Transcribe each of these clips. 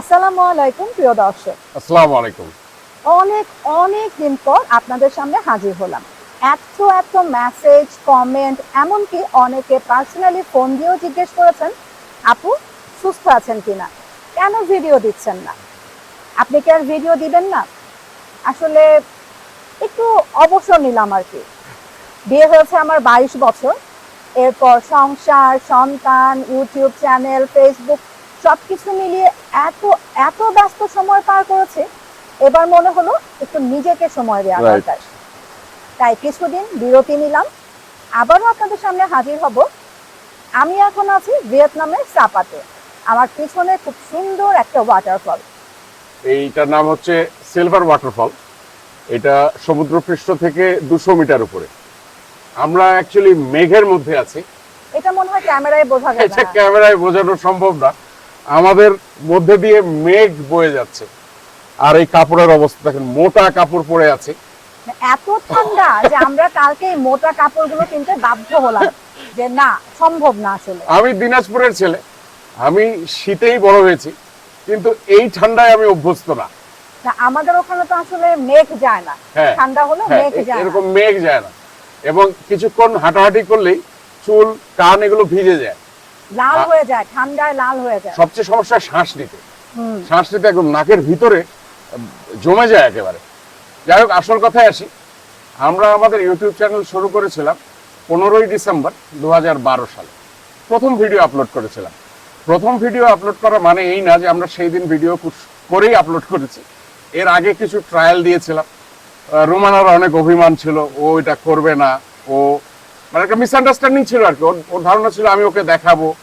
আসসালামু আলাইকুম প্রিয় দর্শক। আসসালামু আলাইকুম। অনেক অনেক দিন পর আপনাদের সামনে হাজির হলাম। এত এত মেসেজ কমেন্ট এমনকি অনেকে পার্সোনালি ফোন দিয়েও জিজ্ঞেস করেছেন আপু সুস্থ আছেন কিনা? কেন ভিডিও দিচ্ছেন না? আপনি কি আর ভিডিও দিবেন না? আসলে একটু অবসর নিলাম আর কি। বিয়ে হয়েছে আমার বাইশ বছর। এরপর সংসার সন্তান ইউটিউব চ্যানেল ফেসবুক সবকিছু মিলিয়ে এত এত ব্যস্ত সময় পার করেছে এবার মনে হলো একটু নিজেকে সময় দেওয়া দরকার। তাই কিছুদিন বিরতি নিলাম আবারও আপনাদের সামনে হাজির হব। আমি এখন আছি ভিয়েতনামের সাপাতে আমার পিছনে খুব সুন্দর একটা ওয়াটারফল এইটার নাম হচ্ছে সিলভার ওয়াটারফল এটা সমুদ্রপৃষ্ঠ থেকে দুশো মিটার উপরে। আমরা অ্যাকচুয়ালি মেঘের মধ্যে আছি। এটা মনে হয় ক্যামেরায় বোঝা এটা ক্যামেরায় বোঝানো সম্ভব না। আমাদের মধ্যে দিয়ে মেঘ বয়ে যাচ্ছে। আর এই কাপড়ের অবস্থা দেখেন মোটা কাপড় পরে আছে। এত ঠান্ডা যে আমরা কালকে মোটা কাপড়গুলো কিনতে বাধ্য হলাম যে না সম্ভব না আসলে। আমি দিনাজপুরের ছেলে আমি শীতেই বড় হয়েছি কিন্তু এই ঠান্ডায় আমি অভ্যস্ত না। না, আমাদের ওখানে তো আসলে মেঘ যায় না। হ্যাঁ ঠান্ডা হলো হ্যাঁ, মেঘ যায় এরকম মেঘ যায় না। এবং কিছুক্ষণ হাঁটাহাঁটি করলেই চুল কান এগুলো ভিজে যায়। লাল হয়ে যায় ঠান্ডায় লাল হয়ে যায়। সবচেয়ে সমস্যা শ্বাস নিতে। শ্বাস নিতে একদম নাকের ভিতরে জমে যায় একেবারে। যাই হোক আসল কথায় আসি। আমরা আমাদের ইউটিউব চ্যানেল শুরু করেছিলাম পনেরোই ডিসেম্বর দু হাজার বারো সালে। প্রথম ভিডিও আপলোড করেছিলাম। প্রথম ভিডিও আপলোড করা মানে এই না যে আমরা সেই দিন ভিডিও করেই আপলোড করেছি। এর আগে কিছু ট্রায়াল দিয়েছিলাম। রোমানার অনেক অভিমান ছিল ও এটা করবে না ও মানে একটা মিসআন্ডারস্ট্যান্ডিং ছিল আর কি। ওর- ধারণা ছিল আমি ওকে দেখাবো।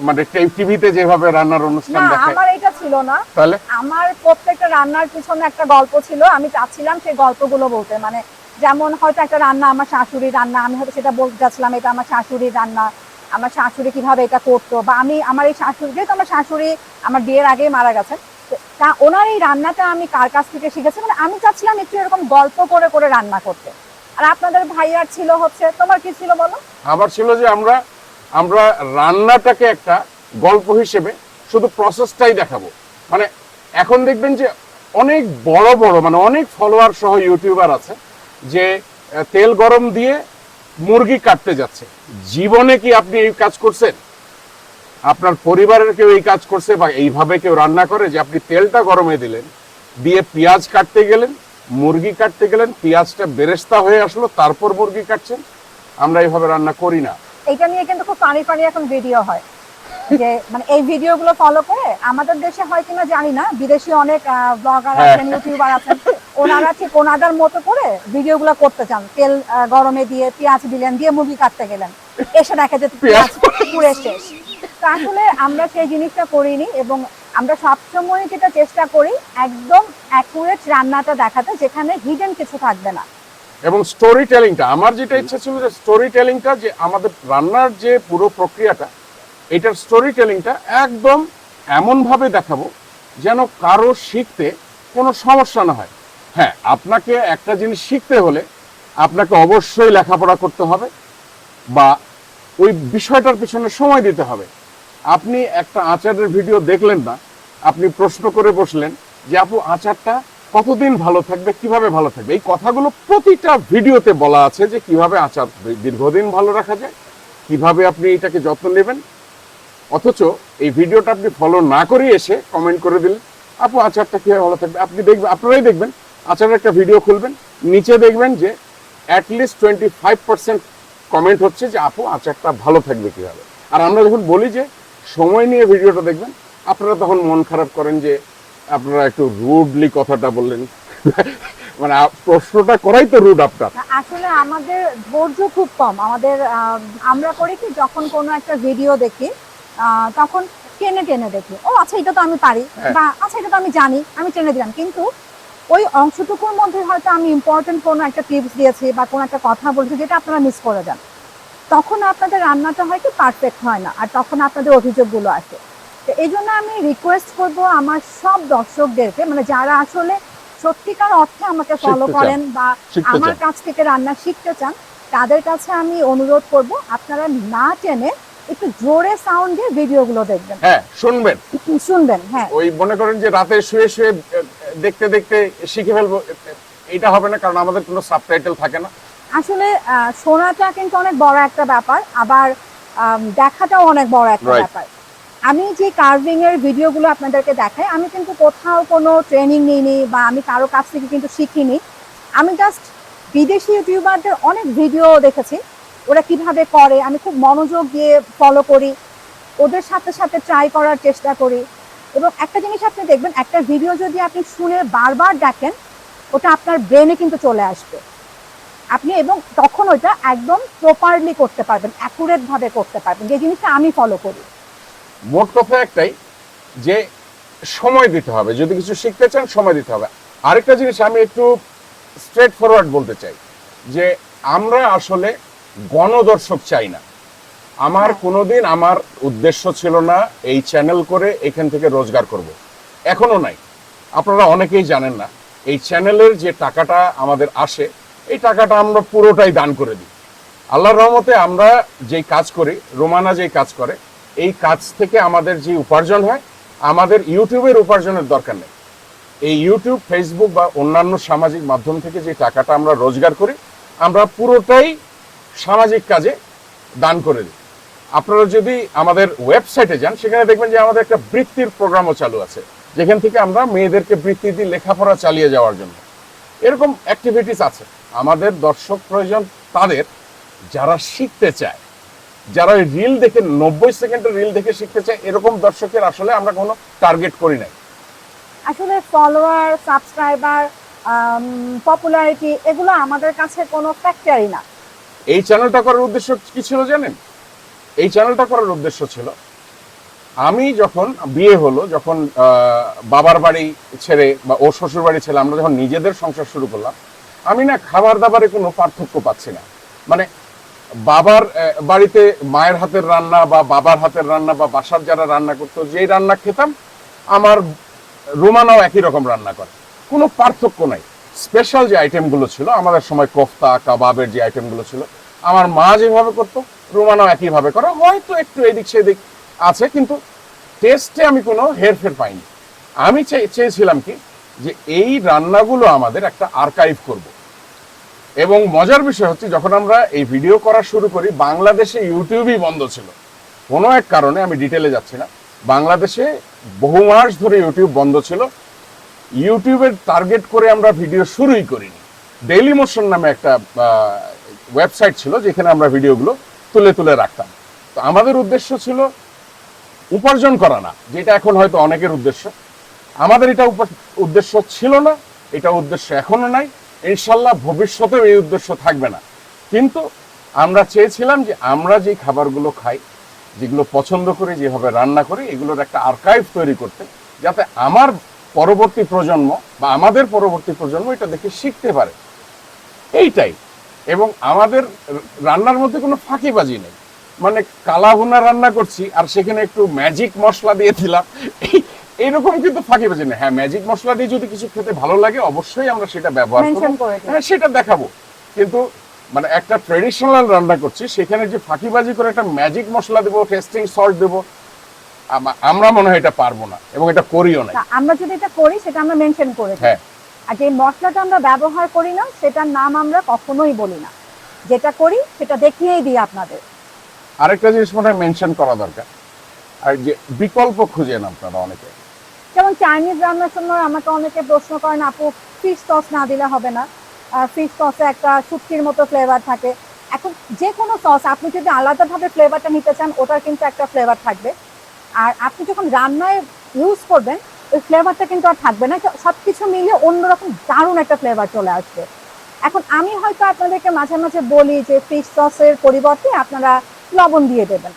মানে টিভিতে যেভাবে রান্নার অনুষ্ঠান না দেখায় আমার এটা ছিল না। তাহলে? আমার প্রত্যেকটা রান্নার পিছনে একটা গল্প ছিল। আমি চাচ্ছিলাম সেই গল্পগুলো বলতে। মানে যেমন হয়তো একটা রান্না আমার শাশুড়ির রান্না আমি হয়তো সেটা বলতে চাচ্ছিলাম এটা আমার শাশুড়ির রান্না আমার শাশুড়ি কীভাবে এটা করতো বা আমি আমার এই শাশুড়ি যেহেতু আমার শাশুড়ি আমার বিয়ের আগেই মারা গেছেন তা ওনার এই রান্নাটা আমি কার কাছ থেকে শিখেছি? মানে আমি চাচ্ছিলাম একটু এরকম গল্প করে করে রান্না করতে। আর আপনাদের ভাইয়ার ছিল হচ্ছে, তোমার কি ছিল বলো? আবার ছিল যে আমরা আমরা রান্নাটাকে একটা গল্প হিসেবে শুধু প্রসেসটাই দেখাবো। মানে এখন দেখবেন যে অনেক বড় বড় মানে অনেক ফলোয়ার সহ ইউটিউবার আছে যে তেল গরম দিয়ে মুরগি কাটতে যাচ্ছে। জীবনে কি আপনি এই কাজ করছেন? আপনার পরিবারের কেউ এই কাজ করছে বা এইভাবে কেউ রান্না করে যে আপনি তেলটা গরমে দিলেন, দিয়ে পেঁয়াজ কাটতে গেলেন মুরগি কাটতে গেলেন পেঁয়াজটা বেরেস্তা হয়ে আসলো তারপর মুরগি কাটছেন। আমরা এইভাবে রান্না করি না। এইটা নিয়ে কিন্তু খুব ফানি ফানি এখন ভিডিও হয়। যে মানে এই ভিডিওগুলো ফলো করে আমাদের দেশে হয় কিনা জানি না বিদেশি অনেক ব্লগার হ্যাঁ। আছেন ইউটিউবার আছেন ওনারা ঠিক ওনাদের মতো করে ভিডিওগুলো করতে চান। তেল গরমে দিয়ে পেঁয়াজ দিলেন দিয়ে মুরগি কাটতে গেলেন। এসে দেখা যেত পেঁয়াজ পুড়ে শেষ। তো আসলে আমরা সেই জিনিসটা করিনি এবং আমরা সবসময় যেটা চেষ্টা করি একদম অ্যাকুরেট রান্নাটা দেখাতে, যেখানে হিডেন কিছু থাকবে না। এবং স্টোরি টেলিংটা আমার যেটা ইচ্ছা ছিল যে স্টোরি টেলিংটা যে আমাদের রান্নার যে পুরো প্রক্রিয়াটা, এটার স্টোরি টেলিংটা একদম এমনভাবে দেখাবো যেন কারও শিখতে কোনো সমস্যা না হয়। হ্যাঁ আপনাকে একটা জিনিস শিখতে হলে আপনাকে অবশ্যই লেখাপড়া করতে হবে বা ওই বিষয়টার পিছনে সময় দিতে হবে। আপনি একটা আচারের ভিডিও দেখলেন না, আপনি প্রশ্ন করে বসলেন যে, আপু, আচারটা কতদিন ভালো থাকবে? কীভাবে ভালো থাকবে? এই কথাগুলো প্রতিটা ভিডিওতে বলা আছে যে, কীভাবে আচার দীর্ঘদিন ভালো রাখা যায়, কীভাবে আপনি এটাকে যত্ন নেবেন। অথচ এই ভিডিওটা আপনি ফলো না করে এসে কমেন্ট করে দিলেন, আপু, আচারটা কীভাবে ভালো থাকবে? আপনি দেখবেন, আপনারাই দেখবেন, আচারের একটা ভিডিও খুলবেন, নিচে দেখবেন যে at least twenty five percent comment হচ্ছে যে, আপু, আচারটা ভালো থাকবে কীভাবে? আর আমরা যখন বলি যে সময় নিয়ে ভিডিওটা দেখবেন। আপনারা তখন মন খারাপ করেন যে আপনারা একটু রুডলি কথাটা বললেন। মানে প্রশ্নটা করাই তো রুড আপনার। আসলে আমাদের ধৈর্য খুব কম। আমাদের আমরা করি কি যখন কোনো একটা ভিডিও দেখি তখন টেনে টেনে দেখি। ও আচ্ছা এটা তো আমি পারি। হ্যাঁ। বা আচ্ছা এটা তো আমি জানি আমি টেনে দিলাম। কিন্তু ওই অংশটুকুর মধ্যে হয়তো আমি ইম্পর্টেন্ট কোনো একটা টিপস দিয়েছি বা কোনো একটা কথা বলছি যেটা আপনারা মিস করে যান। তখন আপনাদের রান্নাটা হয় কি পারফেক্ট হয় না আর তখন আপনাদের অভিযোগগুলো আসে। তো এই জন্য আমি রিকোয়েস্ট করব আমার সব দর্শকদেরকে মানে যারা আসলে সত্যিকার অর্থে আমাকে ফলো করেন বা আমার কাছ থেকে রান্না শিখতে চান তাদের কাছে আমি অনুরোধ করব আপনারা না টেনে একটু জোরে সাউন্ড দিয়ে ভিডিওগুলো দেখবেন। হ্যাঁ শুনবেন। শুনবেন হ্যাঁ। ওই মনে করেন যে রাতে শুয়ে শুয়ে দেখতে দেখতে শিখে ফেলব এটা হবে না কারণ আমাদের কোনো সাবটাইটেল থাকে না। আসলে আহ, শোনাটা কিন্তু অনেক বড় একটা ব্যাপার আবার দেখাটাও অনেক বড় একটা ব্যাপার। আমি যে কার্ভিং এর ভিডিওগুলো আপনাদেরকে দেখাই আমি কিন্তু কোথাও কোনো ট্রেনিং নিইনি বা আমি কারও কাছ থেকে কিন্তু শিখিনি। আমি জাস্ট বিদেশি ইউটিউবারদের অনেক ভিডিও দেখেছি ওরা কীভাবে করে আমি খুব মনোযোগ দিয়ে ফলো করি ওদের সাথে সাথে ট্রাই করার চেষ্টা করি। এবং একটা জিনিস আপনি দেখবেন একটা ভিডিও যদি আপনি শুনে বারবার দেখেন ওটা আপনার ব্রেনে কিন্তু চলে আসবে। আপনি এবং তখন ওইটা একদম প্রপারলি করতে পারবেন অ্যাকুরেট ভাবে করতে পারবেন। যে জিনিসটা আমি ফলো করি। মোট কথা একটাই যে সময় দিতে হবে। যদি কিছু শিখতে চান সময় দিতে হবে। আরেকটা জিনিস আমি একটু স্ট্রেট ফরওয়ার্ড বলতে চাই যে আমরা আসলে গণদর্শক চাই না। আমার কোনোদিন আমার উদ্দেশ্য ছিল না এই চ্যানেল করে এখান থেকে রোজগার করব। এখনও নাই। আপনারা অনেকেই জানেন না এই চ্যানেলের যে টাকাটা আমাদের আসে এই টাকাটা আমরা পুরোটাই দান করে দিই। আল্লাহর রহমতে আমরা যেই কাজ করি, রোমানা যেই কাজ করে, এই কাজ থেকে আমাদের যে উপার্জন হয়, আমাদের ইউটিউবের উপার্জনের দরকার নেই। এই ইউটিউব, ফেসবুক বা অন্যান্য সামাজিক মাধ্যম থেকে যে টাকাটা আমরা রোজগার করি, আমরা পুরোটাই সামাজিক কাজে দান করে দিই। আপনারা যদি আমাদের ওয়েবসাইটে যান, সেখানে দেখবেন যে আমাদের একটা বৃত্তির প্রোগ্রামও চালু আছে, যেখান থেকে আমরা মেয়েদেরকে বৃত্তি দিয়ে লেখাপড়া চালিয়ে যাওয়ার জন্য। এরকম অ্যাক্টিভিটিস আছে। আমাদের দর্শক প্রয়োজন তাদের যারা শিখতে চায়। যারা ওই রিল দেখে নব্বই সেকেন্ডের রিল দেখে শিখতে চায় এরকম দর্শকের আসলে আমরা কোনো টার্গেট করি নাই। আসলে ফলোয়ার সাবস্ক্রাইবার পপুলারিটি এগুলো আমাদের কাছে কোনো ফ্যাক্টরি না। এই চ্যানেলটা করার উদ্দেশ্য কি ছিল জানেন? এই চ্যানেলটা করার উদ্দেশ্য ছিল আমি যখন বিয়ে হলো যখন বাবার বাড়ি ছেড়ে বা ও শ্বশুর বাড়ি ছেড়ে আমরা যখন নিজেদের সংসার শুরু করলাম আমি না খাবার দাবারে কোনো পার্থক্য পাচ্ছি না। মানে বাবার বাড়িতে মায়ের হাতের রান্না বা বাবার হাতের রান্না বা বাসার যারা রান্না করতো যেই রান্না খেতাম, আমার রোমানাও একই রকম রান্না করে। কোনো পার্থক্য নাই। স্পেশাল যে আইটেমগুলো ছিল, আমাদের সময় কোফতা, কাবাবের যে আইটেমগুলো ছিল, আমার মা যেভাবে করতো, রোমানাও একইভাবে করে। হয়তো একটু এদিক সেদিক আছে, কিন্তু টেস্টে আমি কোনো হেরফের পাইনি। আমি চেয়ে- চেয়েছিলাম কি, যে এই রান্নাগুলো আমাদের একটা আর্কাইভ করব। এবং মজার বিষয় হচ্ছে, যখন আমরা এই ভিডিও করা শুরু করি, বাংলাদেশে ইউটিউবই বন্ধ ছিল। কোনো এক কারণে আমি ডিটেলে যাচ্ছি না। বাংলাদেশে বহু মাস ধরে ইউটিউব বন্ধ ছিল। ইউটিউবের টার্গেট করে আমরা ভিডিও শুরুই করিনি। ডেইলি মোশন নামে একটা ওয়েবসাইট ছিল, যেখানে আমরা ভিডিওগুলো তুলে তুলে রাখতাম। তো আমাদের উদ্দেশ্য ছিল উপার্জন করা না, যেটা এখন হয়তো অনেকের উদ্দেশ্য। আমাদের এটা উদ্দেশ্য ছিল না, এটা উদ্দেশ্য এখনও নাই। ইনশাল্লাহ ভবিষ্যতেও এই উদ্দেশ্য থাকবে না। কিন্তু আমরা চেয়েছিলাম যে আমরা যে খাবারগুলো খাই, যেগুলো পছন্দ করি, যেভাবে রান্না করি, এগুলোর একটা আর্কাইভ তৈরি করতে, যাতে আমার পরবর্তী প্রজন্ম বা আমাদের পরবর্তী প্রজন্ম এটা দেখে শিখতে পারে। এইটাই। এবং আমাদের রান্নার মধ্যে কোনো ফাঁকিবাজি নেই। মানে কালাভুনা রান্না করছি, আর সেখানে একটু ম্যাজিক মশলা দিয়ে দিলাম এইরকম কিন্তু ফাঁকিবাজি নেই হ্যাঁ ম্যাজিক মশলা দিয়ে যদি কিছু খেতে ভালো লাগে অবশ্যই আমরা সেটা ব্যবহার করব। হ্যাঁ সেটা দেখাবো। কিন্তু মানে একটা ট্রেডিশনাল রান্না করছি সেখানে যে ফাঁকিবাজি করে একটা ম্যাজিক মশলা দেবো টেস্টিং সল্ট দেবো আমরা মনে হয় এটা পারব না এবং এটা করিও না। আমরা যদি এটা করি সেটা আমরা মেনশন করে হ্যাঁ। আর যে মশলাটা আমরা ব্যবহার করি না সেটার নাম আমরা কখনোই বলি না। যেটা করি সেটা দেখিয়েই দিই আপনাদের। আরেকটা জিনিস মনে হয় মেনশন করা দরকার। আর যে বিকল্প খুঁজেন আপনারা অনেকে। যেমন চাইনিজ রান্নার সময় আমাকে অনেকে প্রশ্ন করেন আপু ফিশ সস না দিলে হবে না? ফিশ সসে একটা শুটকির মতো ফ্লেভার থাকে। এখন যে কোনো সস আপনি যদি আলাদাভাবে ফ্লেভারটা নিতে চান ওটার কিন্তু একটা ফ্লেভার থাকবে। আর আপনি যখন রান্নায় ইউজ করবেন ওই ফ্লেভারটা কিন্তু আর থাকবে না। সব কিছু মিলিয়ে অন্যরকম দারুণ একটা ফ্লেভার চলে আসবে। এখন আমি হয়তো আপনাদেরকে মাঝে মাঝে বলি যে ফিশ সসের পরিবর্তে আপনারা লবণ দিয়ে দেবেন।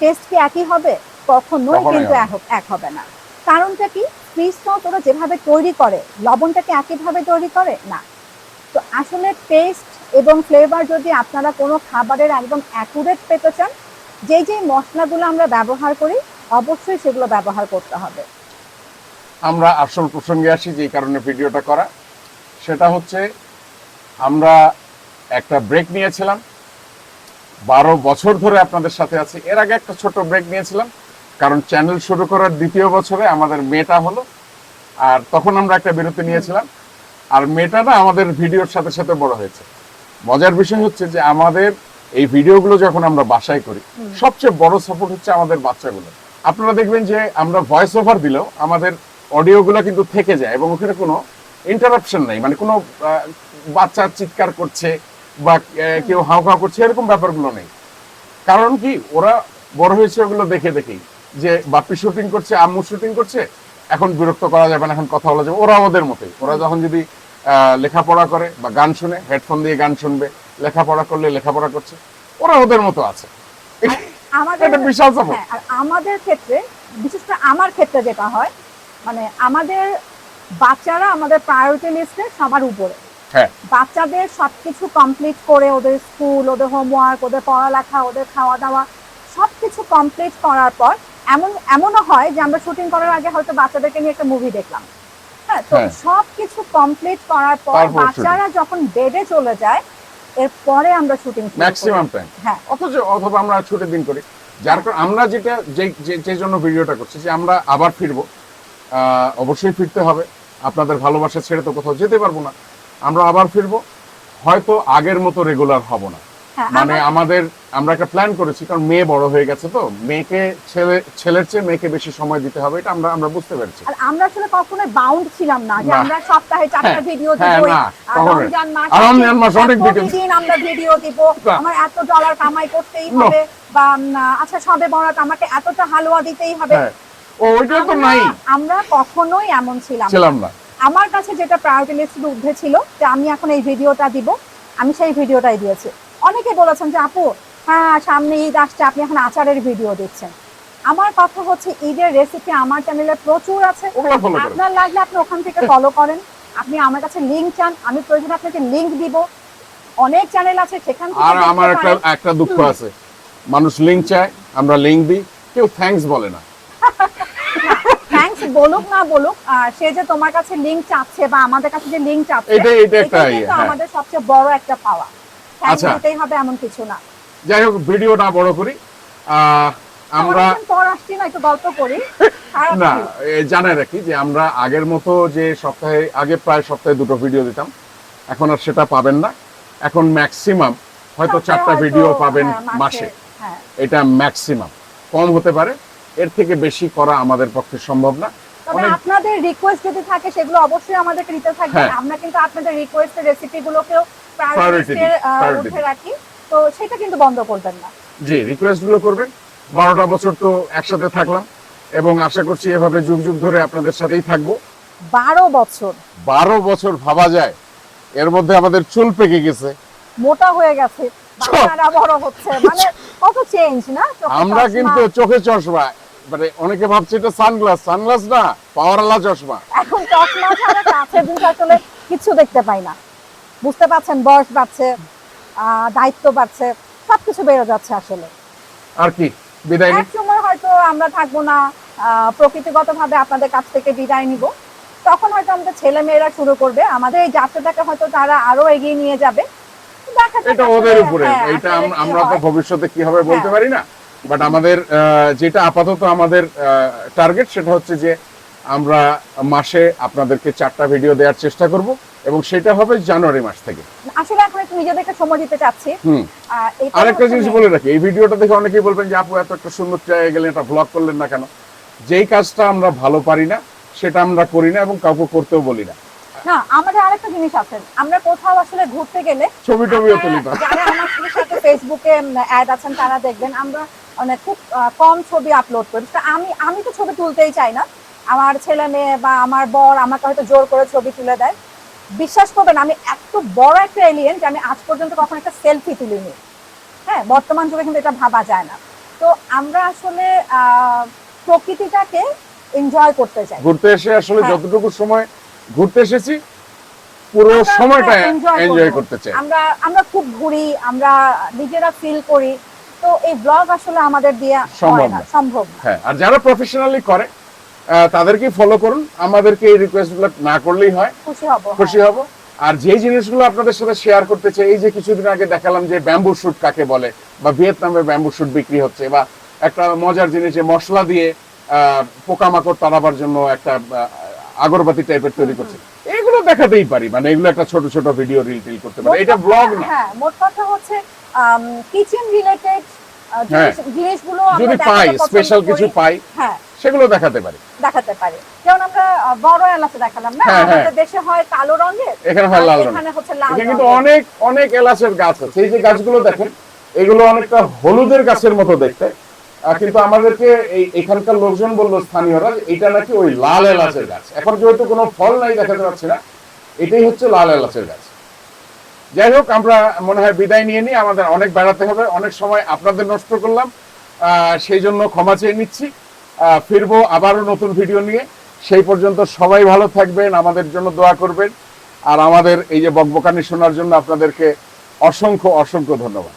টেস্ট কি একই হবে? কখনোই কিন্তু এক হবে না। কারণটা কি? সস ওরা যেভাবে তৈরি করে, লবণটাকে একইভাবে তৈরি করে? না। তো আসলে টেস্ট এবং ফ্লেভার যদি আপনারা কোনো খাবারের একদম অ্যাকুরেট পেতে চান, যেই যেই মশলাগুলো আমরা ব্যবহার করি, অবশ্যই সেগুলো ব্যবহার করতে হবে। আমরা আসল প্রসঙ্গে আসি যে কারণে ভিডিওটা করা। সেটা হচ্ছে, আমরা একটা ব্রেক নিয়েছিলাম। বারো বছর ধরে আপনাদের সাথে আছি। এর আগে একটা ছোট ব্রেক নিয়েছিলাম। কারণ চ্যানেল শুরু করার দ্বিতীয় বছরে আমাদের মেয়েটা হলো আর তখন আমরা একটা বিরতি নিয়েছিলাম আর মেয়েটা না আমাদের ভিডিওর সাথে সাথে বড় হয়েছে। মজার বিষয় হচ্ছে যে আমাদের এই ভিডিওগুলো যখন আমরা বাসায় করি সবচেয়ে বড় সাপোর্ট হচ্ছে আমাদের বাচ্চাগুলো। আপনারা দেখবেন যে আমরা ভয়েস ওভার দিলেও আমাদের অডিওগুলো কিন্তু থেকে যায় এবং ওখানে কোনো ইন্টারাপশন নেই মানে কোনো বাচ্চা চিৎকার করছে বা কেউ হাউ হাউ করছে এরকম ব্যাপারগুলো নেই। কারণ কি ওরা বড় হয়েছে ওগুলো দেখে দেখেই। যে বাপ্পি শুটিং করছে আম্মু শুটিং করছে এখন বিরক্ত করা যাবে না এখন কথা বলা যাবে। ওরা ওদের মতোই। ওরা যখন যদি লেখাপড়া করে বা গান শুনে হেডফোন দিয়ে গান শুনবে লেখাপড়া করলে লেখাপড়া করছে ওরা ওদের মতো আছে। এটা বিশাল হ্যাঁ আমাদের ক্ষেত্রে বিশেষ করে আমার ক্ষেত্রে যেটা হয় মানে আমাদের বাচ্চারা আমাদের প্রায়োরিটি লিস্টে সবার উপরে। হ্যাঁ। বাচ্চাদের সবকিছু কমপ্লিট করে ওদের স্কুল ওদের হোমওয়ার্ক ওদের পড়ালেখা ওদের খাওয়া দাওয়া সবকিছু কমপ্লিট করার পর এমন এমনও হয় যে আমরা শুটিং করার আগে হয়তো বাচ্চাদেরকে নিয়ে একটা মুভি দেখলাম। হ্যাঁ তো হ্যাঁ। সবকিছু কমপ্লিট করার পর বাচ্চারা যখন বেডে চলে যায় এরপরে আমরা শুটিং ম্যাক্সিমাম টাইম হ্যাঁ। অথচ অথবা আমরা ছুটির দিন করি। যার কারণে আমরা যেটা যে জন্য ভিডিওটা করছি যে আমরা আবার ফিরবো। অবশ্যই ফিরতে হবে। আপনাদের ভালোবাসা ছেড়ে তো কোথাও যেতে পারব না। আমরা আবার ফিরবো। হয়তো আগের মতো রেগুলার হব না। মানে আমাদের আমরা একটা প্ল্যান করেছি কারণ মেয়ে বড় হয়ে গেছে তো। মেয়েকে ছেলে ছেলের চেয়ে মেয়েকে বেশি সময় দিতে হবে এটা আমরা আমরা বুঝতে পেরেছি। আর আমরা আসলে কখনোই বাউন্ড ছিলাম না যে আমরা সপ্তাহে চারটা হ্যাঁ, ভিডিও হ্যাঁ, দিব না, রমজান মাস আর রমজান মাস অনেক video। প্রতিদিন আমরা ভিডিও দিব। আমার এত ডলার কামাই করতেই হবে বা আচ্ছা সবে বরাত আমাকে এতটা হালুয়া দিতেই হবে। হ্যাঁ। ও ওইটা তো নাই। আমরা কখনোই এমন ছিলাম ছিলাম না। আমার কাছে যেটা প্রায়োরিটি লিস্টের ঊর্ধ্বে ছিল যে আমি এখন এই ভিডিওটা দিব আমি সেই ভিডিওটাই দিয়েছি। অনেকে বলেছেন যে আপু হ্যাঁ সামনে ঈদ আসছে আপনি এখন আচারের ভিডিও দিচ্ছেন আমার কথা হচ্ছে ঈদের রেসিপি আমার চ্যানেলে প্রচুর আছে। আপনার লাগলে আপনি ওখান থেকে ফলো করেন। আপনি আমার কাছে লিংক চান আমি প্রয়োজন আপনাকে লিংক দিব। অনেক চ্যানেল আছে সেখান থেকে আর আমার একটা একটা দুঃখ আছে। মানুষ লিঙ্ক চায় আমরা লিঙ্ক দিই কেউ থ্যাঙ্কস বলে না। থ্যাঙ্কস বলুক না বলুক সে যে তোমার কাছে লিংক চাচ্ছে বা আমাদের কাছে যে লিংক চাচ্ছে এটাই- এটা একটা ইয়ে, হ্যাঁ। আমাদের সবচেয়ে বড় একটা পাওয়া আচ্ছা। দিতেই হবে এমন কিছু না। যাই হোক ভিডিও না বড় করি। আমরা পর আসছি না একটু গল্প করি। না জানাই রাখি যে আমরা আগের মতো যে সপ্তাহে আগে প্রায় সপ্তাহে দুটো ভিডিও দিতাম। এখন আর সেটা পাবেন না। এখন ম্যাক্সিমাম হয়তো চারটা ভিডিও পাবেন হ্যাঁ, মাসে। হ্যাঁ। এটা ম্যাক্সিমাম কম হতে পারে। এর থেকে বেশি করা আমাদের পক্ষে সম্ভব না। তবে আপনাদের রিকোয়েস্ট যদি থাকে সেগুলো অবশ্যই আমাদেরকে দিতে থাকবে। হ্যাঁ। আমরা কিন্তু আপনাদের রিকোয়েস্টের রেসিপি উঠে রাখি। তো সেটা কিন্তু বন্ধ করবেন না। জি রিকোয়েস্টগুলো করবেন। বারোটা বছর তো একসাথে থাকলাম এবং আশা করছি এভাবে যুগ যুগ ধরে আপনাদের সাথেই থাকব। বারো বছর। বারো বছর ভাবা যায়। এর মধ্যে আমাদের চুল পেকে গেছে। মোটা হয়ে গেছে। বড় হচ্ছে। মানে কত চেঞ্জ না? চোখে আমরা। কিন্তু চোখে চশমা। মানে অনেকে ভাবছে এটা সানগ্লাস। সানগ্লাস না পাওয়ারওয়ালা চশমা। এখন চশমা ছাড়া কাছে দিকে আসলে কিছু দেখতে পাই না। বুঝতে পারছেন বয়স বাড়ছে দায়িত্ব বাড়ছে সবকিছু বেড়ে যাচ্ছে আসলে। আর কি বিদায় এক সময় হয়তো আমরা থাকব না প্রকৃতিগতভাবে আপনাদের কাছ থেকে বিদায় নিব। তখন হয়তো আমাদের ছেলে মেয়েরা শুরু করবে। আমাদের এই যাত্রাটাকে হয়তো তারা আরও এগিয়ে নিয়ে যাবে। এটা ওদের উপরে। হ্যাঁ, এটা আমরা তো ভবিষ্যতে কি হবে বলতে হ্যাঁ। পারি না বাট আমাদের যেটা আপাতত আমাদের টার্গেট সেটা হচ্ছে যে আমরা মাসে আপনাদেরকে চারটা ভিডিও দেওয়ার চেষ্টা করব এবং সেটা হবে জানুয়ারি মাস থেকে। আসলে এখন একটু নিজেদেরকে সময় দিতে চাচ্ছি। আরেকটা জিনিস বলে রাখি এই ভিডিওটা দেখে অনেকেই বলবেন যে আপু এত একটা সুন্দর জায়গায় গেলেন এটা ব্লগ করলেন না কেন? যেই কাজটা আমরা ভালো পারি না সেটা আমরা করি না এবং কাউকে করতেও বলি না। না আমাদের আরেকটা জিনিস আছে। আমরা কোথাও আসলে ঘুরতে গেলে ছবি টবিও তুলি না। যারা আমার সাথে ফেসবুকে অ্যাড আছেন তারা দেখবেন আমরা মানে খুব কম ছবি আপলোড করি। তা আমি আমি তো ছবি তুলতেই চাই না। আমার ছেলে মেয়ে বা আমার বর আমাকে হয়তো জোর করে ছবি তুলে দেয়। বিশ্বাস করবেন আমি এত বড় একটা এলিয়েন যে আমি আজ পর্যন্ত কখনো একটা সেলফি তুলিনি। হ্যাঁ বর্তমান যুগে কিন্তু এটা ভাবা যায় না। তো আমরা আসলে প্রকৃতিটাকে এনজয় করতে চাই। ঘুরতে এসে আসলে হ্যাঁ। যতটুকু সময় ঘুরতে এসেছি পুরো সময়টা এনজয় করতে চাই। আমরা আমরা খুব ঘুরি আমরা নিজেরা ফিল করি। তো এই ব্লগ আসলে আমাদের দিয়ে সম্ভব না। সম্ভব হ্যাঁ আর যারা প্রফেশনালি করে তাদেরকে ফলো করুন। আমাদেরকে এই রিকোয়েস্টগুলো না করলেই হয়। খুশি হব আর যে জিনিসগুলো আপনাদের সাথে শেয়ার করতে চাই এই যে কিছুদিন আগে দেখালাম যে ব্যাম্বু শুট কাকে বলে বা ভিয়েতনামে ব্যাম্বু শুট বিক্রি হচ্ছে বা একটা মজার জিনিস যে মশলা দিয়ে পোকামাকড় তাড়াবার জন্য একটা আগরবাতি টাইপের তৈরি করছে। এগুলো দেখাতেই পারি। মানে এগুলো একটা ছোট ছোট ভিডিও রিল টিল করতে পারি। এটা ব্লগ না। হ্যাঁ মোট কথা হচ্ছে কিচেন রিলেটেড হ্যাঁ। জিনিসগুলো যদি পাই স্পেশাল কিছু পাই হ্যাঁ। সেগুলো দেখাতে পারি। দেখাতে পারে। যেমন আমরা বড় এলাচে দেখালাম না? হ্যাঁ, হ্যাঁ। আমাদের দেশে হয় কালো রঙের এখানে হয় লাল এখানে হচ্ছে লাল কিন্তু অনেক অনেক এলাচের গাছ আছে। এই যে গাছগুলো দেখেন এগুলো অনেকটা হলুদের গাছের মতো দেখতে। কিন্তু আমাদেরকে এই এখানকার লোকজন বলল স্থানীয়রা এটা নাকি ওই লাল এলাচের গাছ। এখন যেহেতু কোনো ফল নাই দেখাতে পাচ্ছি না এটাই হচ্ছে লাল এলাচের গাছ। যাই হোক, আমরা মনে হয় বিদায় নিয়ে নিই। আমাদের অনেক বেড়াতে হবে, অনেক সময় আপনাদের নষ্ট করলাম। সেই জন্য ক্ষমা চেয়ে নিচ্ছি। ফিরবো আবারও নতুন ভিডিও নিয়ে। সেই পর্যন্ত সবাই ভালো থাকবেন, আমাদের জন্য দোয়া করবেন। আর আমাদের এই যে বকবকানি শোনার জন্য আপনাদেরকে অসংখ্য অসংখ্য ধন্যবাদ।